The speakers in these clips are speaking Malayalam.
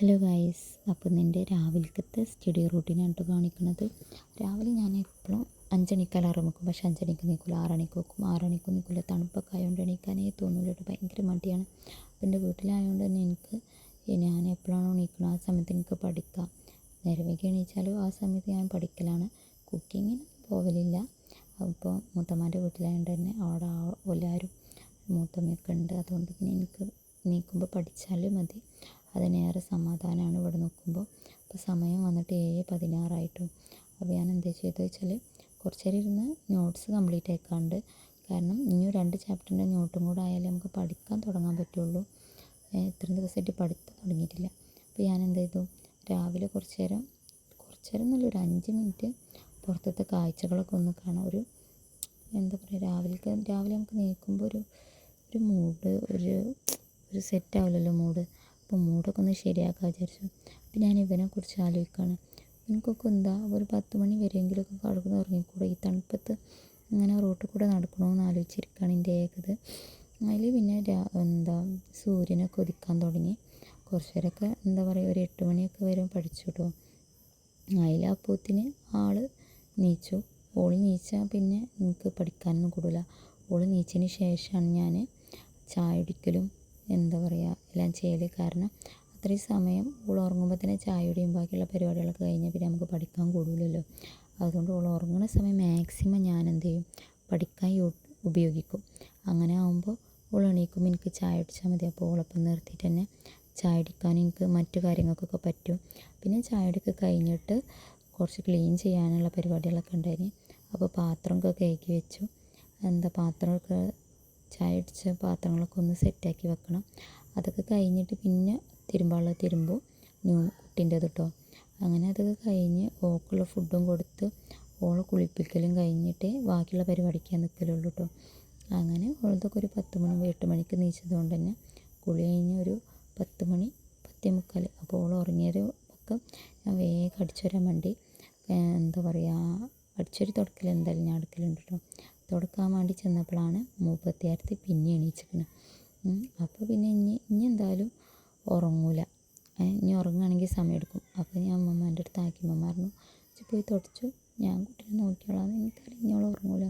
ഹലോ ഗൈസ് അപ്പോൾ നിന്റെ രാവിലത്തെ സ്റ്റഡി റൂട്ടീനായിട്ട് കാണിക്കുന്നത്. രാവിലെ ഞാൻ എപ്പോഴും അഞ്ചണിക്ക് അലാറം വെക്കും പക്ഷേ അഞ്ചണിക്ക് നിൽക്കില്ല ആറണിക്ക് വെക്കും. ആറണിക്ക് നിൽക്കില്ല തണുപ്പൊക്കെ ആയതുകൊണ്ട് എണീക്കാനേ തോന്നില്ല ഭയങ്കര മടിയാണ്. അപ്പം എന്റെ വീട്ടിലായതുകൊണ്ട് തന്നെ എനിക്ക് ഞാൻ എപ്പോഴാണോ എണീക്കുന്നത് ആ സമയത്ത് എനിക്ക് പഠിക്കാം. നേരെ എണീച്ചാലും ആ സമയത്ത് ഞാൻ പഠിക്കലാണ്. കുക്കിങ്ങിന് പോകലില്ല അപ്പോൾ മൂത്തമ്മാന്റെ വീട്ടിലായതുകൊണ്ട് തന്നെ അവിടെ എല്ലാവരും മൂത്തമ്മയൊക്കെ ഉണ്ട്. അതുകൊണ്ട് പിന്നെ എനിക്ക് നീക്കുമ്പോൾ പഠിച്ചാലും മതി. അതിനേറെ സമാധാനമാണ് ഇവിടെ നോക്കുമ്പോൾ അപ്പോൾ സമയം വന്നിട്ട് ഏഴ് പതിനാറായിട്ടു. അപ്പോൾ ഞാൻ എന്താ ചെയ്തത് വെച്ചാൽ കുറച്ച് നേരം ഇരുന്ന് നോട്ട്സ് കംപ്ലീറ്റ് ആക്കാണ്ട്. കാരണം ഇനിയും രണ്ട് ചാപ്റ്ററിന്റെ നോട്ടും കൂടെ ആയാലേ നമുക്ക് പഠിക്കാൻ തുടങ്ങാൻ പറ്റുള്ളൂ. ഇത്രയും ദിവസമായിട്ട് പഠിത്തം തുടങ്ങിയിട്ടില്ല. അപ്പോൾ ഞാൻ എന്ത് ചെയ്തു? രാവിലെ കുറച്ച് നേരം കുറച്ച് നേരം എന്നല്ല ഒരു അഞ്ച് മിനിറ്റ് പുറത്തത്തെ കാഴ്ചകളൊക്കെ ഒന്ന് കാണാം ഒരു എന്താ പറയുക രാവിലെ രാവിലെ നമുക്ക് നീക്കുമ്പോൾ ഒരു ഒരു മൂഡ് ഒരു ഒരു സെറ്റ് ആവില്ലല്ലോ മൂഡ് അപ്പോൾ മൂടൊക്കെ ഒന്ന് ശരിയാക്കാൻ വിചാരിച്ചു. അപ്പോൾ ഞാൻ ഇവനെക്കുറിച്ച് ആലോചിക്കുകയാണ് എനിക്കൊക്കെ എന്താ ഒരു പത്ത് മണി വരെയെങ്കിലൊക്കെ കടക്കുന്ന ഉറങ്ങിക്കൂടെ? ഈ തണുപ്പത്ത് ഇങ്ങനെ റോട്ടിൽ കൂടെ നടക്കണമെന്ന് ആലോചിച്ചിരിക്കുകയാണ് എന്റെ ഏകത്. അതിൽ പിന്നെ എന്താ സൂര്യനൊക്കെ ഒതുക്കാൻ തുടങ്ങി. കുറച്ച് നേരമൊക്കെ എന്താ പറയുക ഒരു എട്ട് മണിയൊക്കെ വരെ പഠിച്ചു കേട്ടോ അതിൽ അപ്പൂത്തിന് ആൾ നീച്ചു. ഓൾ നീച്ചാൽ പിന്നെ എനിക്ക് പഠിക്കാനൊന്നും കൂടില്ല ഓൾ നീച്ചതിന് ശേഷമാണ് ഞാൻ ചായ ഒടിക്കലും എന്താ പറയുക എല്ലാം ചെയ്ത്. കാരണം അത്രയും സമയം ഓൾ ഉറങ്ങുമ്പോൾ തന്നെ ചായയുടെയും ബാക്കിയുള്ള പരിപാടികളൊക്കെ കഴിഞ്ഞാൽ പിന്നെ നമുക്ക് പഠിക്കാൻ കൂടില്ലല്ലോ അതുകൊണ്ട് ഓൾ ഉറങ്ങുന്ന സമയം മാക്സിമം ഞാൻ എന്ത് ചെയ്യും? പഠിക്കാൻ ഉപയോഗിക്കും. അങ്ങനെ ആകുമ്പോൾ ഓൾ എണീക്കും എനിക്ക് ചായ അടിച്ചാൽ മതി. അപ്പോൾ ഓളൊപ്പം നിർത്തിയിട്ട് തന്നെ ചായ അടിക്കാൻ എനിക്ക് മറ്റു കാര്യങ്ങൾക്കൊക്കെ പറ്റും. പിന്നെ ചായ കുടിയൊക്കെ കഴിഞ്ഞിട്ട് കുറച്ച് ക്ലീൻ ചെയ്യാനുള്ള പരിപാടികളൊക്കെ ഉണ്ടായിരുന്നു അപ്പോൾ പാത്രമൊക്കെ കഴുകി വെച്ചു. എന്താ പാത്രമൊക്കെ ചായ അടിച്ച പാത്രങ്ങളൊക്കെ ഒന്ന് സെറ്റാക്കി വെക്കണം. അതൊക്കെ കഴിഞ്ഞിട്ട് പിന്നെ തിരുമ്പാനുള്ളത് തിരുമ്പും ന്യൂ കുട്ടീന്റെത് കേട്ടോ അങ്ങനെ അതൊക്കെ കഴിഞ്ഞ് ഓക്കുള്ള ഫുഡും കൊടുത്ത് ഓളെ കുളിപ്പിക്കലും കഴിഞ്ഞിട്ട് ബാക്കിയുള്ള പരിപാടിക്കാൻ നിൽക്കലുള്ളൂ കേട്ടോ അങ്ങനെ ഓളതൊക്കെ ഒരു പത്ത് മണി എട്ട് മണിക്ക് നീച്ചത് കൊണ്ട് തന്നെ കുളി കഴിഞ്ഞ് ഒരു പത്ത് മണി പത്തേ മുക്കാൽ അപ്പോൾ ഓൾ ഉറങ്ങിയത് ഒക്കെ ഞാൻ വേഗം അടിച്ചു വരാൻ വേണ്ടി എന്താ പറയുക അടിച്ചൊരു തുടക്കൽ എന്തായാലും ഞാൻ അടുക്കലുണ്ട് കേട്ടോ തുടക്കാൻ വേണ്ടി ചെന്നപ്പോഴാണ് മൂപ്പത്തിയാരത്തി പിന്നെ എണീച്ചിരിക്കുന്നത് അപ്പോൾ പിന്നെ ഇനി ഇനി എന്തായാലും ഉറങ്ങൂല. ഇനി ഉറങ്ങുകയാണെങ്കിൽ സമയം എടുക്കും അപ്പോൾ ഞാൻ അമ്മമ്മേന്റെ അടുത്ത് ആക്കി അമ്മ പറഞ്ഞു "ഇജ്ജ് പോയി തുടച്ചു. ഞാൻ കുട്ടിയെ നോക്കിയോളാം. എനിക്കറിയാം ഇനിയോളം ഉറങ്ങൂല.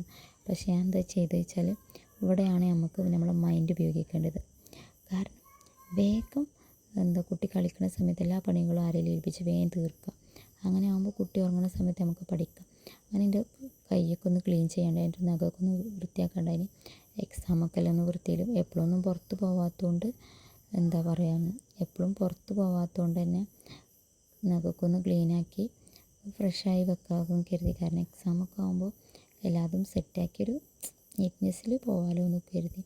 പക്ഷേ ഞാൻ എന്താ ചെയ്തത് വെച്ചാൽ ഇവിടെയാണ് നമുക്ക് നമ്മളെ മൈൻഡ് ഉപയോഗിക്കേണ്ടത്. കാരണം വേഗം എന്താ കുട്ടി കളിക്കുന്ന സമയത്ത് എല്ലാ പണികളും ആരെങ്കിലും ഏൽപ്പിച്ച് വേഗം തീർക്കുക. അങ്ങനെ ആകുമ്പോൾ കുട്ടി ഉറങ്ങുന്ന സമയത്ത് നമുക്ക് പഠിക്കാം. അങ്ങനെ എന്റെ കൈയൊക്കെ ഒന്ന് ക്ലീൻ ചെയ്യേണ്ട എന്റെ നഖമൊക്കെ ഒന്ന് വൃത്തിയാക്കേണ്ടതിന് എക്സാമൊക്കെ ഒന്ന് വൃത്തിയിലും എപ്പോഴൊന്നും പുറത്ത് പോവാത്തതുകൊണ്ട് എന്താ പറയുക എപ്പോഴും പുറത്ത് പോവാത്തതുകൊണ്ട് തന്നെ നഖമൊക്കെ ഒന്ന് ക്ലീനാക്കി ഫ്രഷായി വെക്കാമെന്ന് കരുതി. കാരണം എക്സാമൊക്കെ ആകുമ്പോൾ എല്ലാതും സെറ്റാക്കിയൊരു നീറ്റ്നെസ്സിൽ പോകാമല്ലോ എന്ന് കരുതി.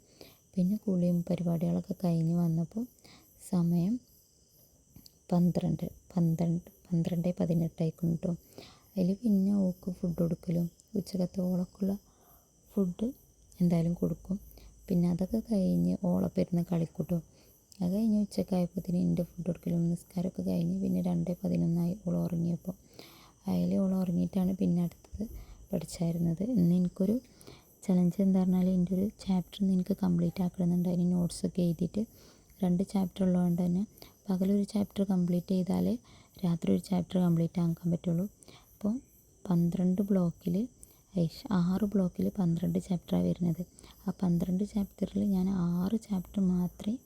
പിന്നെ കുളിയും പരിപാടികളൊക്കെ കഴിഞ്ഞ് വന്നപ്പോൾ സമയം പന്ത്രണ്ട് പന്ത്രണ്ട് പന്ത്രണ്ട് പതിനെട്ടായിക്കും കേട്ടോ അതിൽ പിന്നെ ഓക്ക് ഫുഡ് കൊടുക്കലും ഉച്ചക്കത്തെ ഓളക്കുള്ള ഫുഡ് എന്തായാലും കൊടുക്കും. പിന്നെ അതൊക്കെ കഴിഞ്ഞ് ഓളപ്പെരുന്ന കളിക്കൂട്ടും. അത് കഴിഞ്ഞ് ഉച്ചക്കായപ്പോഴത്തേന് എന്റെ ഫുഡ് കൊടുക്കലും നിസ്കാരമൊക്കെ കഴിഞ്ഞ് പിന്നെ രണ്ട് പതിനൊന്നായി ഓൾ ഉറങ്ങിയപ്പോൾ അതിൽ ഓൾ ഉറങ്ങിയിട്ടാണ് പിന്നെ അടുത്തത് പഠിച്ചായിരുന്നത്. ഇന്ന് എനിക്കൊരു ചലഞ്ച് എന്താ പറഞ്ഞാൽ എന്റെ ഒരു ചാപ്റ്റർ ഇന്ന് എനിക്ക് കംപ്ലീറ്റ് ആക്കണമെന്നുണ്ട്. അതിന് നോട്ട്സൊക്കെ എഴുതിയിട്ട് രണ്ട് ചാപ്റ്റർ ഉള്ളതുകൊണ്ട് തന്നെ പകലൊരു ചാപ്റ്റർ കംപ്ലീറ്റ് ചെയ്താലേ രാത്രി ഒരു ചാപ്റ്റർ കംപ്ലീറ്റ് ആക്കാൻ പറ്റുള്ളൂ. അപ്പോൾ പന്ത്രണ്ട് ബ്ലോക്കിൽ ആറ് ബ്ലോക്കിൽ പന്ത്രണ്ട് ചാപ്റ്ററാണ് വരുന്നത്. ആ പന്ത്രണ്ട് ചാപ്റ്ററിൽ ഞാൻ ആറ് ചാപ്റ്റർ മാത്രമേ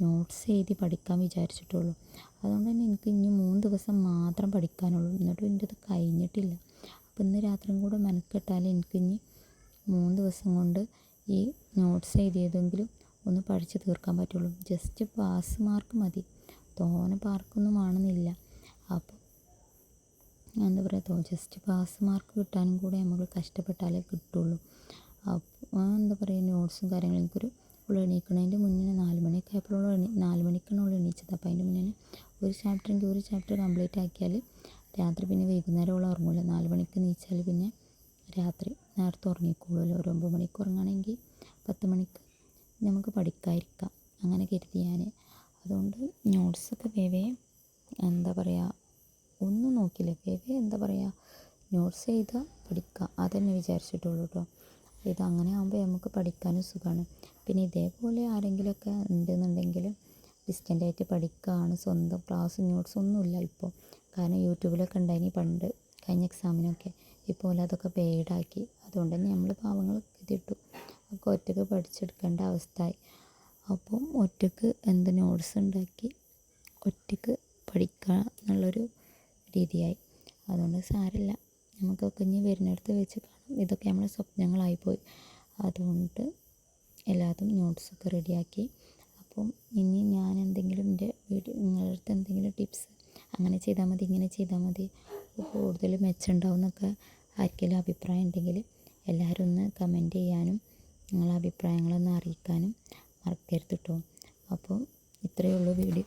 നോട്ട്സ് എഴുതി പഠിക്കാൻ വിചാരിച്ചിട്ടുള്ളൂ. അതുകൊണ്ട് തന്നെ എനിക്ക് ഇനി മൂന്ന് ദിവസം മാത്രം പഠിക്കാനുള്ളൂ. എന്നിട്ടും എന്റെ അത് കഴിഞ്ഞിട്ടില്ല. അപ്പോൾ ഇന്ന് രാത്രിയും കൂടെ എനിക്ക് ഇനി മൂന്ന് ദിവസം കൊണ്ട് ഈ നോട്ട്സ് എഴുതിയതെങ്കിലും ഒന്ന് പഠിച്ച് തീർക്കാൻ പറ്റുള്ളൂ. ജസ്റ്റ് പാസ് മാർക്ക് മതി. തോനെ പാർക്കൊന്നും ആണെന്നില്ല എന്താ പറയുക ജസ്റ്റ് പാസ് മാർക്ക് കിട്ടാനും കൂടെ നമ്മൾ കഷ്ടപ്പെട്ടാലേ കിട്ടുള്ളൂ. അപ്പോൾ എന്താ പറയുക നോട്ട്സും കാര്യങ്ങളും എനിക്കൊരു ഉള്ള എണീക്കണതിന്റെ മുന്നേ നാല് മണിയൊക്കെ ആയപ്പോഴുള്ള എണീ നാല് മണിക്കാണ് ഉള്ള എണീച്ചത്. അപ്പോൾ അതിന്റെ മുന്നേ ഒരു ചാപ്റ്ററെങ്കിൽ ഒരു ചാപ്റ്റർ കംപ്ലീറ്റ് ആക്കിയാൽ രാത്രി പിന്നെ വൈകുന്നേരം ഉള്ള ഉറങ്ങില്ല നാല് മണിക്ക് നീച്ചാൽ പിന്നെ രാത്രി നേരത്തെ ഉറങ്ങിക്കോളുമല്ലോ ഒരു ഒമ്പത് മണിക്ക് ഉറങ്ങണമെങ്കിൽ പത്ത് മണിക്ക് നമുക്ക് പഠിക്കാതിരിക്കാം അങ്ങനെ കരുതി ഞാൻ അതുകൊണ്ട് നോട്ട്സൊക്കെ വേവേ എന്താ പറയുക ഒന്നും നോക്കില്ല? വേവേ എന്താ പറയുക നോട്ട്സ് എഴുതുക പഠിക്കുക. അതന്നെ വിചാരിച്ചിട്ടുള്ളൂ കേട്ടോ ഇത് അങ്ങനെ ആകുമ്പോൾ നമുക്ക് പഠിക്കാനും സുഖമാണ് പിന്നെ ഇതേപോലെ ആരെങ്കിലുമൊക്കെ ഉണ്ടെന്നുണ്ടെങ്കിൽ ഡിസ്റ്റന്റായിട്ട് പഠിക്കുകയാണ് സ്വന്തം ക്ലാസ് നോട്ട്സ് ഒന്നുമില്ല ഇപ്പോൾ കാരണം യൂട്യൂബിലൊക്കെ ഉണ്ടായിനി പണ്ട് കഴിഞ്ഞ എക്സാമിനൊക്കെ ഇപ്പോൾ അതൊക്കെ പെയ്ഡാക്കി അതുകൊണ്ട് തന്നെ നമ്മൾ പാവങ്ങൾ ഇതിട്ടു. ഒക്കെ ഒറ്റയ്ക്ക് പഠിച്ചെടുക്കേണ്ട അവസ്ഥയായി. അപ്പം ഒറ്റയ്ക്ക് എന്ത് നോട്ട്സ് ഉണ്ടാക്കി? ഒറ്റയ്ക്ക് പഠിക്കുക എന്നുള്ളൊരു രീതിയായി. അതുകൊണ്ട് സാരമില്ല. നമുക്കൊക്കെ ഇനി വരുന്നിടത്ത് വെച്ച് കാണാം. ഇതൊക്കെ നമ്മളെ സ്വപ്നങ്ങളായിപ്പോയി അതുകൊണ്ട് എല്ലാതും നോട്ട്സൊക്കെ റെഡിയാക്കി അപ്പം ഇനി ഞാൻ എന്തെങ്കിലും എന്റെ വീഡിയോ നിങ്ങളുടെ അടുത്ത് എന്തെങ്കിലും ടിപ്സ് അങ്ങനെ ചെയ്താൽ മതി ഇങ്ങനെ ചെയ്താൽ മതി കൂടുതൽ മെച്ചമുണ്ടാവും എന്നൊക്കെ ആർക്കെങ്കിലും അഭിപ്രായം ഉണ്ടെങ്കിൽ എല്ലാവരും ഒന്ന് കമന്റ് ചെയ്യാനും നിങ്ങളെ അഭിപ്രായങ്ങളൊന്ന് അറിയിക്കാനും മറക്കരുത് കേട്ടോ അപ്പോൾ ഇത്രയേ ഉള്ളൂ വീഡിയോ.